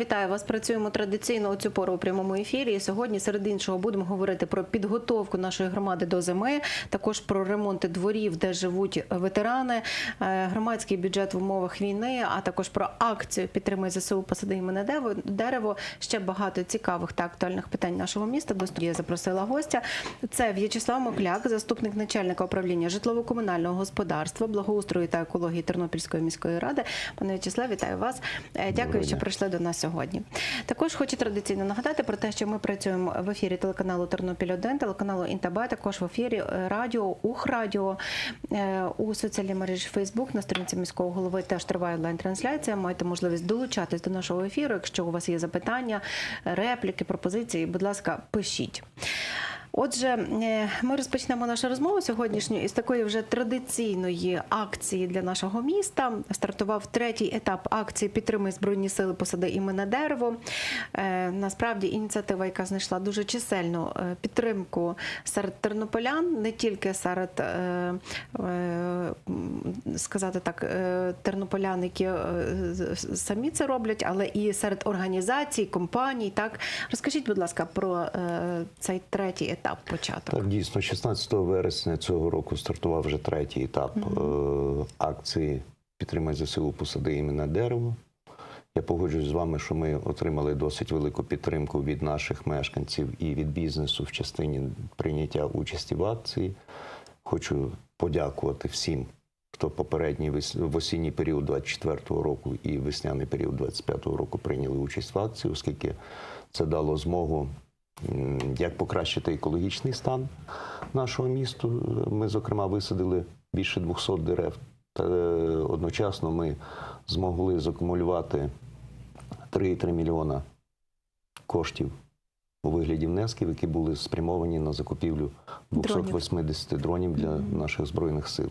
вітаю вас. Працюємо традиційно у цю пору у прямому ефірі. І сьогодні, серед іншого, будемо говорити про підготовку нашої громади до зими, також про ремонти дворів, де живуть ветерани, е, громадський бюджет в умовах війни, а також про акцію Підтримай ЗСУ посади мене дерево. дерево. Ще багато цікавих та актуальних питань нашого міста. До студії запросила гостя. Це В'ячеслав Мокляк, заступник начальника управління житлово-комунального господарства, благоустрою та екології Тернопільської міської ради. Пане В'ячеслав, вітаю вас. Е, Дякую, що прийшли до нас сьогодні. Також хочу традиційно нагадати про те, що ми працюємо в ефірі телеканалу Тернопіль 1 телеканалу Інтаба, також в ефірі е, радіо, Ухрадіо, е, у соціальній мережі Фейсбук на сторінці міського голови теж триває онлайн-трансляція. Маєте можливість долучатись до нашого ефіру. Якщо у вас є запитання, репліки, пропозиції, будь ласка, пишіть. Отже, е, ми розпочнемо нашу розмову сьогоднішню із такої вже традиційної акції для нашого міста. Стартував третій етап акції Підтримай збройні сили посади імене дерево. Е, Насправді ініціатива, яка знайшла дуже чисельну е, підтримку серед тернополян, не тільки серед сказати так, тернополян, які самі це роблять, але і серед організацій, компаній. Так розкажіть, будь ласка, про цей третій етап початок. Так, дійсно, 16 вересня цього року стартував вже третій етап е, акції Підтримай ЗСУ посади іменно дерево. Я погоджуюсь з вами, що ми отримали досить велику підтримку від наших мешканців і від бізнесу в частині прийняття участі в акції. Хочу подякувати всім, хто попередній в осінній період 24-го року і весняний період 25-го року прийняли участь в акції, оскільки це дало змогу як покращити екологічний стан нашого місту. Ми, зокрема, висадили більше 200 дерев. Та е, одночасно ми змогли закумулювати 3,3 мільйона коштів у вигляді внесків, які були спрямовані на закупівлю 280 дронів для наших збройних сил.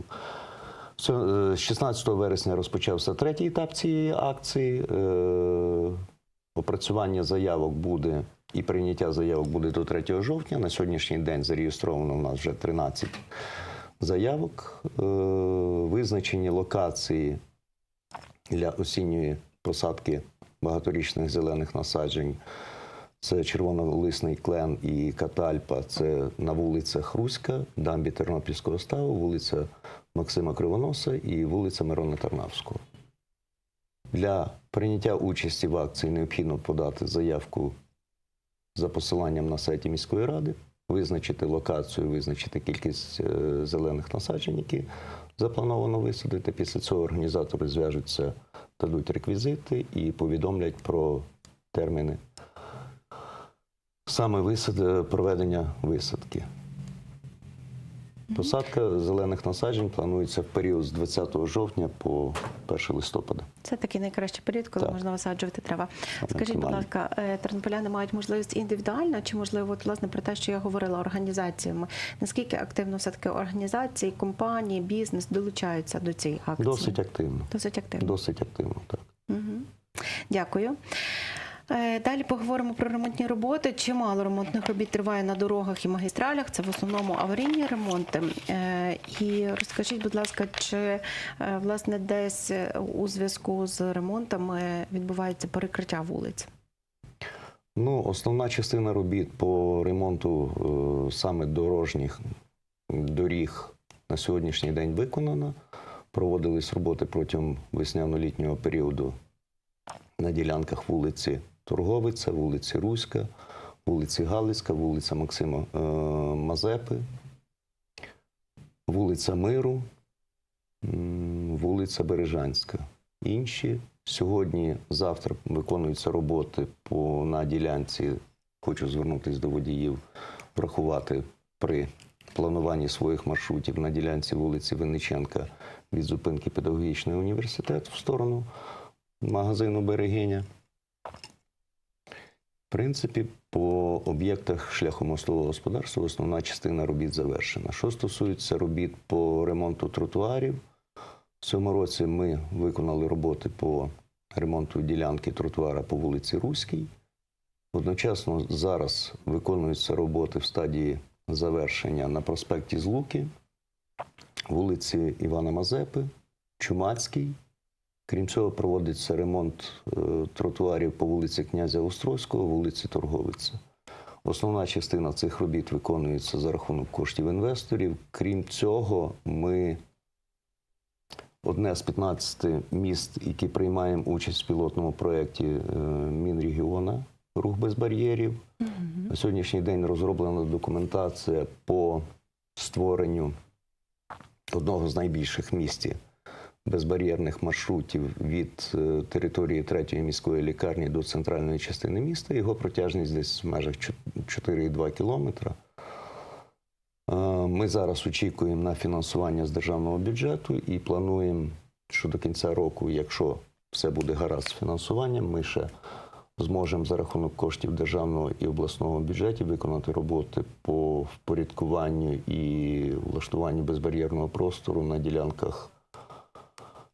Це, е, З 16 вересня розпочався третій етап цієї акції. Е, Опрацювання заявок буде і прийняття заявок буде до 3 жовтня. На сьогоднішній день зареєстровано у нас вже 13 заявок. Е, Визначені локації для осінньої посадки багаторічних зелених насаджень. Це червонолисний клен і катальпа. Це на вулицях Руська, дамбі Тернопільського ставу, вулиця Максима Кривоноса і вулиця Мирона Тарнавського. Для прийняття участі в акції необхідно подати заявку за посиланням на сайті міської ради, визначити локацію, визначити кількість е, зелених насаджень, які заплановано висадити. Після цього організатори зв'яжуться, дадуть реквізити і повідомлять про терміни саме висад... проведення висадки. Посадка зелених насаджень планується в період з 20 жовтня по 1 листопада. Це такий найкращий період, коли Так. можна висаджувати трава. Скажіть, будь ласка, е, тернополяни мають можливість індивідуально, чи можливо, от, власне, про те, що я говорила організаціями? Наскільки активно все таки організації, компанії, бізнес долучаються до цієї акції? Досить активно. Досить активно. Досить активно, так. Мгм. Дякую. Е, Далі поговоримо про ремонтні роботи. Чимало ремонтних робіт триває на дорогах і магістралях. Це в основному аварійні ремонти. Е, І розкажіть, будь ласка, чи е, власне десь у зв'язку з ремонтами відбувається перекриття вулиць? Ну, основна частина робіт по ремонту саме дорожніх доріг на сьогоднішній день виконана. Проводились роботи протягом весняно-літнього періоду на ділянках вулиці Торговиця, вулиці Руська, вулиці Галицька, вулиця Максима е, Мазепи, вулиця Миру, вулиця Бережанська. Інші сьогодні, завтра виконуються роботи по на ділянці. Хочу звернутися до водіїв, врахувати при плануванні своїх маршрутів на ділянці вулиці Винниченка від зупинки педагогічний університет в сторону магазину Берегиня. В принципі, по об'єктах шляхомостового господарства основна частина робіт завершена. Що стосується робіт по ремонту тротуарів, в цьому році ми виконали роботи по ремонту ділянки тротуара по вулиці Руській. Одночасно зараз виконуються роботи в стадії завершення на проспекті Злуки, вулиці Івана Мазепи, Чумацькій, Крім цього, проводиться ремонт е, тротуарів по вулиці князя Острозького, вулиці Торговиця. Основна частина цих робіт виконується за рахунок коштів інвесторів. Крім цього, ми одне з 15 міст, які приймаємо участь в пілотному проєкті е, Мінрегіона Рух без бар'єрів. На сьогоднішній день розроблена документація по створенню одного з найбільших місті безбар'єрних маршрутів від е, території третьої міської лікарні до центральної частини міста. Його протяжність десь в межах 4,2 кілометра. Е, Ми зараз очікуємо на фінансування з державного бюджету і плануємо, що до кінця року, якщо все буде гаразд з фінансуванням, ми ще зможемо за рахунок коштів державного і обласного бюджетів виконати роботи по впорядкуванню і влаштуванню безбар'єрного простору на ділянках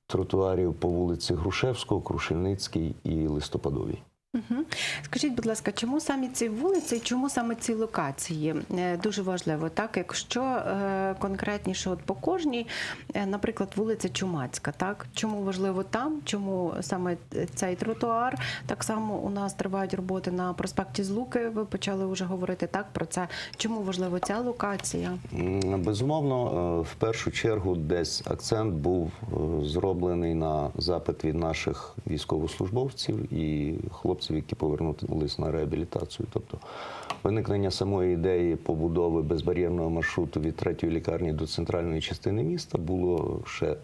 тротуарів по вулиці Грушевського, Крушельницькій і Листопадовій. Мгм. Скажіть, будь ласка, чому саме ці вулиці, чому саме ці локації? Е, Дуже важливо, так якщо е, конкретніше от по кожній, е, наприклад, вулиця Чумацька, так чому важливо там, чому саме цей тротуар? Так само у нас тривають роботи на проспекті Злуки. Ви почали вже говорити так про це. Чому важливо ця локація? Безумовно, в першу чергу десь акцент був зроблений на запит від наших військовослужбовців і хлопців, які повернулись на реабілітацію. Тобто виникнення самої ідеї побудови безбар'єрного маршруту від третьої лікарні до центральної частини міста було ще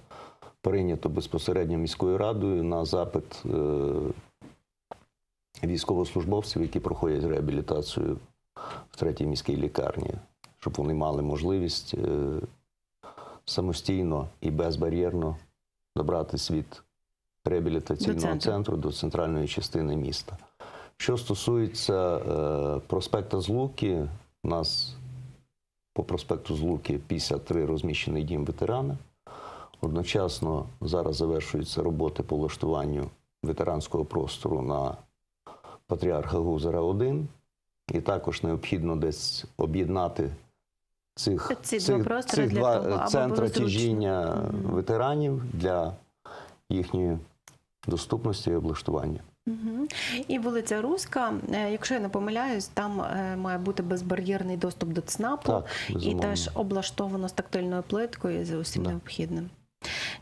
прийнято безпосередньо міською радою на запит е, військовослужбовців, які проходять реабілітацію в третій міській лікарні, щоб вони мали можливість е, самостійно і безбар'єрно добратися від реабілітаційного До центру. центру до центральної частини міста. Що стосується е, проспекта Злуки, у нас по проспекту Злуки 53 розміщений дім ветерана. Одночасно зараз завершуються роботи по влаштуванню ветеранського простору на Патріарха Гузера 1. І також необхідно десь об'єднати цих, Ці цих, простори цих для два того, центра тяжіння ветеранів для їхньої доступності і облаштування. Угу. І вулиця Руська, е, якщо я не помиляюсь, там е, має бути безбар'єрний доступ до ЦНАПу Так, і теж облаштовано з тактильною плиткою з усім Да. необхідним.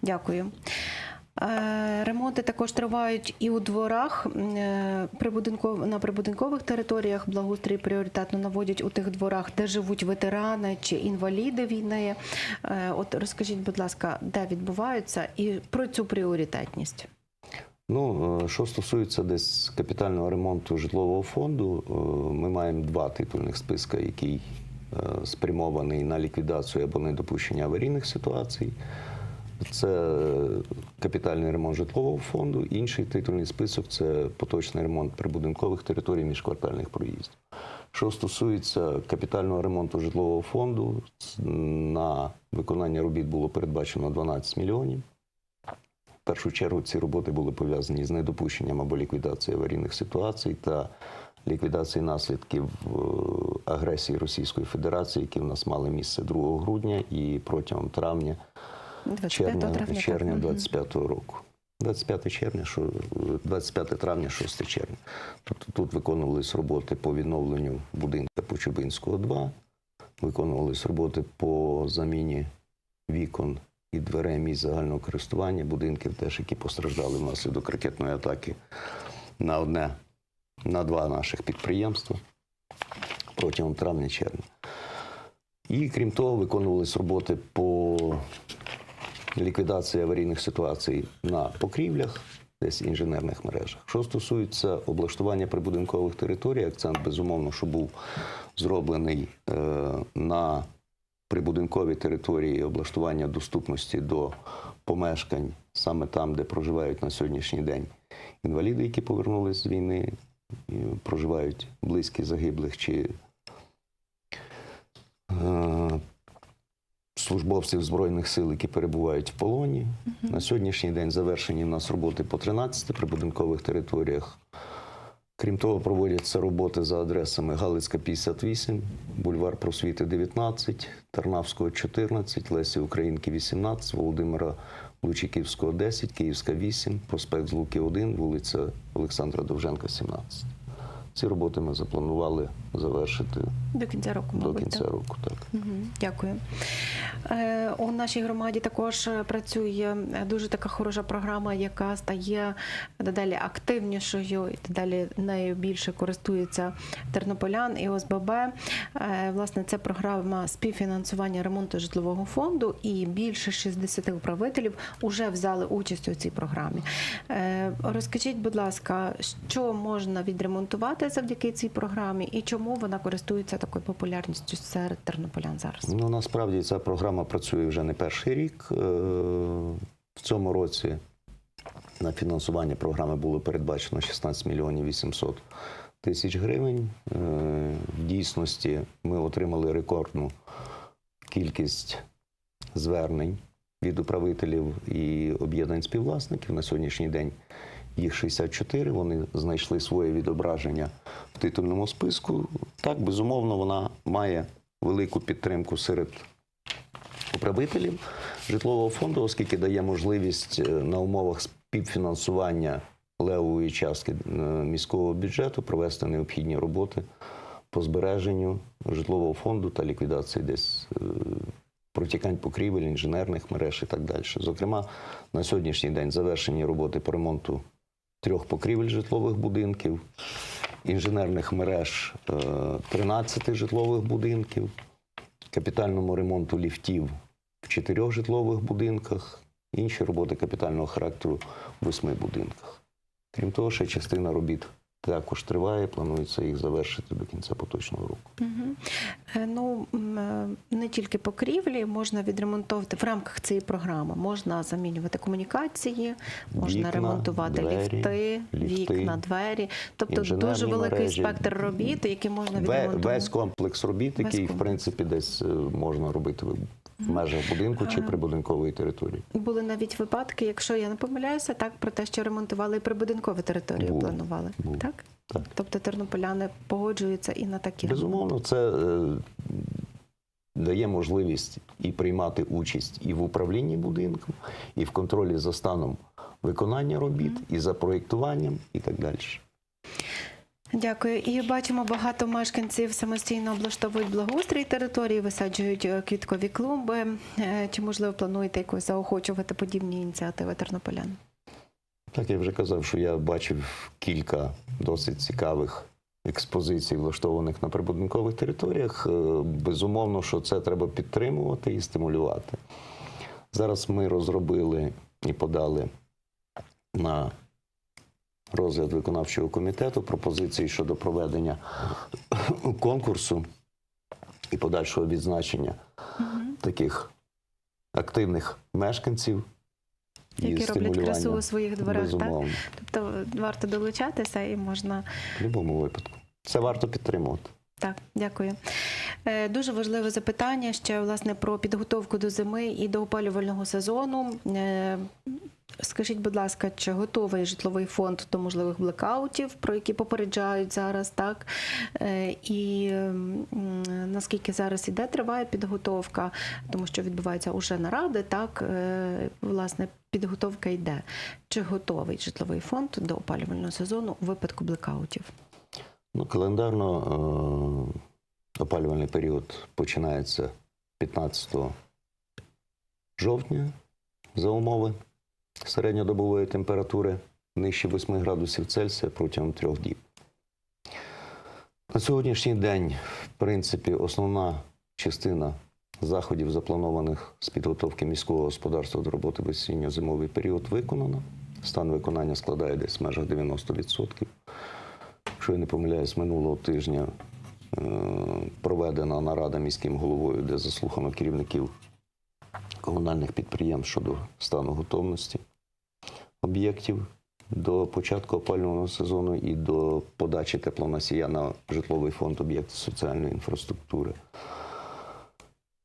Дякую. Е, Ремонти також тривають і у дворах на прибудинкових територіях. Благоустрій пріоритетно наводять у тих дворах, де живуть ветерани чи інваліди війни. От розкажіть, будь ласка, де відбуваються і про цю пріоритетність. Ну, е, що стосується десь капітального ремонту житлового фонду, е, ми маємо два титульних списка, який е, спрямований на ліквідацію або недопущення аварійних ситуацій. Це капітальний ремонт житлового фонду. Інший титульний список це поточний ремонт прибудинкових територій міжквартальних проїздів. Що стосується капітального ремонту житлового фонду, на виконання робіт було передбачено 12 мільйонів. Першу чергу ці роботи були пов'язані з недопущенням або ліквідацією аварійних ситуацій та ліквідацією наслідків е, агресії Російської Федерації, які в нас мали місце 2 грудня і протягом травня 25 червня, травня. червня 25-го року. 25 червня, 25 травня, 6 червня. Тобто тут виконувались роботи по відновленню будинка Почубинського 2, виконувались роботи по заміні вікон і дверей місць загального користування, будинків теж, які постраждали внаслідок ракетної атаки на одне, на два наших підприємства протягом травня-червня. І крім того, виконувались роботи по ліквідації аварійних ситуацій на покрівлях, десь інженерних мережах. Що стосується облаштування прибудинкових територій, акцент безумовно, що був зроблений е, на прибудинковій території облаштування доступності до помешкань саме там, де проживають на сьогоднішній день інваліди, які повернулись з війни, проживають близькі загиблих чи е, службовців Збройних сил, які перебувають в полоні. На сьогоднішній день завершені в нас роботи по 13 прибудинкових територіях. Крім того, проводяться роботи за адресами Галицька 58, бульвар Просвіти 19, Тарнавського 14, Лесі Українки 18, Володимира Лучиківського 10, Київська 8, проспект Злуки 1, вулиця Олександра Довженка, 17. Ці роботи ми запланували завершити До кінця року, до кінця так? року. Так. Мгм, Дякую. Е, У нашій громаді також е, працює е, дуже така хороша програма, яка стає дедалі активнішою і дедалі нею більше користується тернополян і ОСББ. Е, Власне, це програма співфінансування ремонту житлового фонду, і більше 60 управителів вже взяли участь у цій програмі. Е, Розкажіть, будь ласка, що можна відремонтувати завдяки цій програмі, і чому вона користується такою популярністю серед тернополян зараз? Ну, насправді ця програма працює вже не перший рік. Е, В цьому році на фінансування програми було передбачено 16 мільйонів 800 тисяч гривень. Е, В дійсності ми отримали рекордну кількість звернень від управителів і об'єднань співвласників. На сьогоднішній день їх 64. Вони знайшли своє відображення в титульному списку. Так, безумовно, вона має велику підтримку серед управителів житлового фонду, оскільки дає можливість е, на умовах співфінансування левової частки е, міського бюджету провести необхідні роботи по збереженню житлового фонду та ліквідації десь е, протікань покрівель, інженерних мереж і так далі. Зокрема, на сьогоднішній день завершені роботи по ремонту трьох покрівель житлових будинків, інженерних мереж е, 13 житлових будинків, капітальному ремонту ліфтів в чотирьох житлових будинках, інші роботи капітального характеру в восьми будинках. Крім того, ще частина робіт також триває, планується їх завершити до кінця поточного року. Е, Ну е, не тільки покрівлі можна відремонтовувати в рамках цієї програми. Можна замінювати комунікації, можна Вікна, ремонтувати двері, ліфти, ліфти, вікна, двері. Тобто дуже великий мережі. спектр робіт, які можна відремонтувати. Весь комплекс робіт, який, в принципі, десь е, можна робити в межах будинку чи прибудинкової території. Були навіть випадки, якщо я не помиляюся, так про те, що ремонтували і прибудинкові території, Був, планували. був. Так? Так. Тобто тернополяни погоджуються і на такі Безумовно, це е, дає можливість і приймати участь і в управлінні будинком, і в контролі за станом виконання робіт, і за проєктуванням, і так далі. Дякую. І бачимо, багато мешканців самостійно облаштовують благоустрій території, висаджують е, квіткові клумби. Е, Чи можливо плануєте якось заохочувати подібні ініціативи тернополян? Так я вже казав, що я бачив кілька досить цікавих експозицій, влаштованих на прибудинкових територіях. Е, Безумовно, що це треба підтримувати і стимулювати. Зараз ми розробили і подали на розгляд виконавчого комітету пропозиції щодо проведення конкурсу і подальшого відзначення таких активних мешканців. Які роблять красу у своїх дворах, так? Тобто варто долучатися і можна в будь-якому випадку. Це варто підтримувати. Так, дякую. Е, Дуже важливе запитання ще власне про підготовку до зими і до опалювального сезону. Е, Скажіть, будь ласка, чи готовий житловий фонд до можливих блекаутів, про які попереджають зараз, так? Е, І наскільки зараз іде, триває підготовка, тому що відбуваються уже наради, так, власне, підготовка йде. Чи готовий житловий фонд до опалювального сезону у випадку блекаутів? Ну, календарно е- опалювальний період починається 15 жовтня за умови середньодобової температури нижче 8 градусів Цельсія протягом трьох діб. На сьогоднішній день, в принципі, основна частина заходів, запланованих з підготовки міського господарства до роботи в осінньо-зимовий період, виконана. Стан виконання складає десь в межах 90%. Якщо я не помиляюсь, минулого тижня е, проведена нарада міським головою, де заслухано керівників комунальних підприємств щодо стану готовності об'єктів до початку опалювального сезону і до подачі теплоносія на житловий фонд об'єктів соціальної інфраструктури.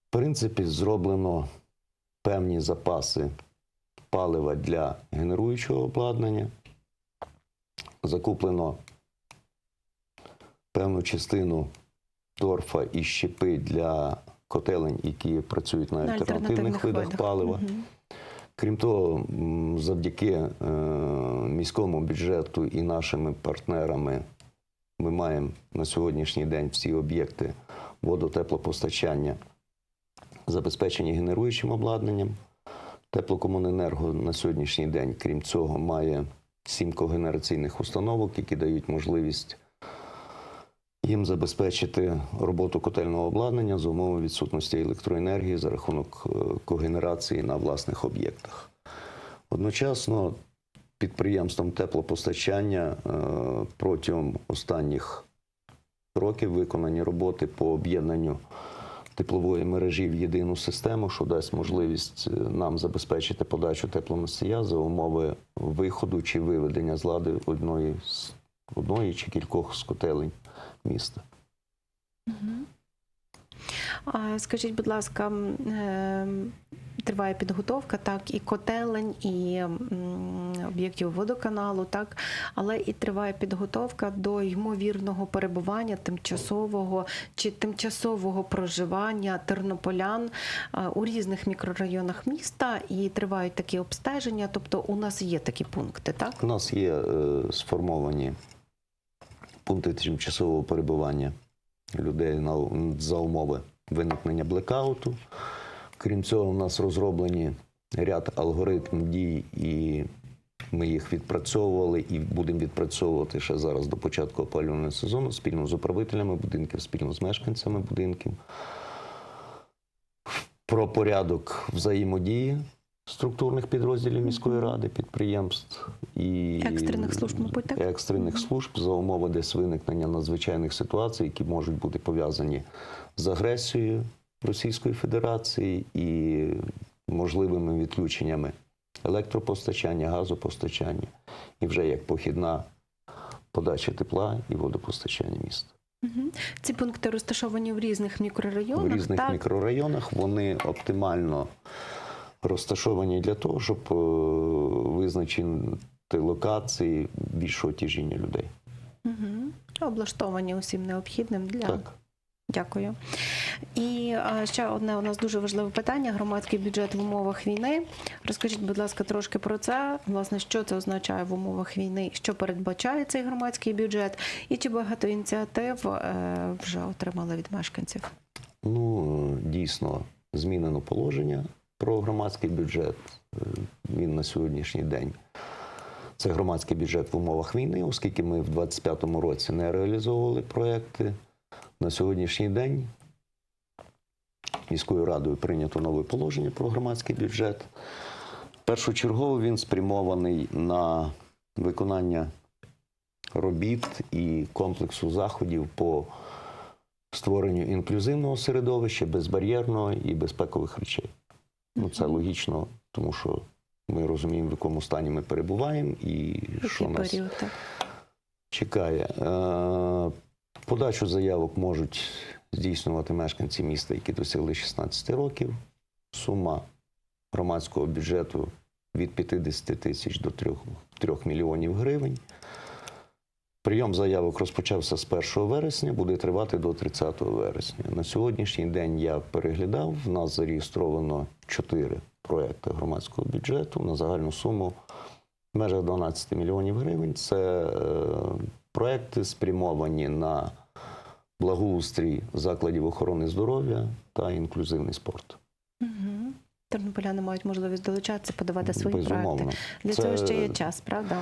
В принципі, зроблено певні запаси палива для генеруючого обладнання. Закуплено певну частину торфа і щепи для котелень, які працюють на, На альтернативних, видах, палива. Мгм. Крім того, завдяки е, міському бюджету і нашими партнерами ми маємо на сьогоднішній день всі об'єкти водотеплопостачання забезпечені генеруючим обладнанням. Теплокомуненерго на сьогоднішній день, крім цього, має сім когенераційних установок, які дають можливість їм забезпечити роботу котельного обладнання за умови відсутності електроенергії за рахунок е, когенерації на власних об'єктах. Одночасно підприємством теплопостачання е, протягом останніх років виконані роботи по об'єднанню теплової мережі в єдину систему, що дасть можливість е, нам забезпечити подачу теплоносія за умови виходу чи виведення з лади одної одної чи кількох з котелень міста. А скажіть, будь ласка, е, триває підготовка, так, і котелень, і об'єктів водоканалу, так, але і триває підготовка до ймовірного перебування тимчасового чи тимчасового проживання тернополян е, у різних мікрорайонах міста, і тривають такі обстеження. Тобто у нас є такі пункти, так? У нас є е, сформовані пункти тимчасового перебування людей на, за умови виникнення блекауту. Крім цього, у нас розроблені ряд алгоритм дій, і ми їх відпрацьовували і будемо відпрацьовувати ще зараз до початку опалювального сезону спільно з управителями будинків, спільно з мешканцями будинків. Про порядок взаємодії структурних підрозділів міської ради, підприємств і Екстрених служб, мабуть, так? екстрених служб за умови десь виникнення надзвичайних ситуацій, які можуть бути пов'язані з агресією Російської Федерації і можливими відключеннями електропостачання, газопостачання, і вже як похідна подача тепла і водопостачання міста. Ці пункти розташовані в різних мікрорайонах. В різних так? мікрорайонах вони оптимально розташовані для того, щоб е, визначити локації більшого тяжіння людей. Угу. Облаштовані усім необхідним для Так. дякую. І ще одне у нас дуже важливе питання: громадський бюджет в умовах війни. Розкажіть, будь ласка, трошки про це. Власне, що це означає в умовах війни, що передбачає цей громадський бюджет, і чи багато ініціатив е, вже отримали від мешканців? Ну, дійсно, змінено положення про громадський бюджет. Е, Він на сьогоднішній день. Це громадський бюджет в умовах війни, оскільки ми в 2025 році не реалізовували проекти. На сьогоднішній день міською радою прийнято нове положення про громадський бюджет. Першочергово він спрямований на виконання робіт і комплексу заходів по створенню інклюзивного середовища, безбар'єрного і безпекових речей. Ну, це логічно, тому що ми розуміємо, в якому стані ми перебуваємо і що Який нас період? Так? чекає. Е, Подачу заявок можуть здійснювати мешканці міста, які досягли 16 років. Сума громадського бюджету від 50 тисяч до 3, 3 мільйонів гривень. Прийом заявок розпочався з 1 вересня, буде тривати до 30 вересня. На сьогоднішній день я переглядав, в нас зареєстровано 4 проекти громадського бюджету на загальну суму в межах 12 мільйонів гривень. Це е, проекти спрямовані на благоустрій закладів охорони здоров'я та інклюзивний спорт. Угу. Тернополяни мають можливість долучатися, подавати свої Безумовно. проекти. Для Це- цього ще є час, правда?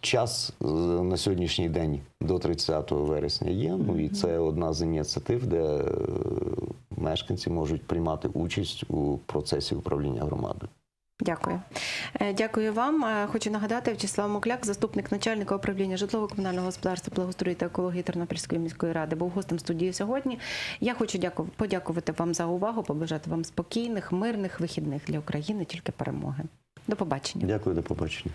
Час е, на сьогоднішній день до 30 вересня є. Ну і це одна з ініціатив, де е, мешканці можуть приймати участь у процесі управління громадою. Дякую. Е, Дякую вам. Е, Хочу нагадати, Вячеслав Мокляк, заступник начальника управління житлово-комунального господарства, благоустрою та екології Тернопільської міської ради, був гостем студії сьогодні. Я хочу дяку- подякувати вам за увагу, побажати вам спокійних, мирних вихідних для України, тільки перемоги. До побачення. Дякую, до побачення.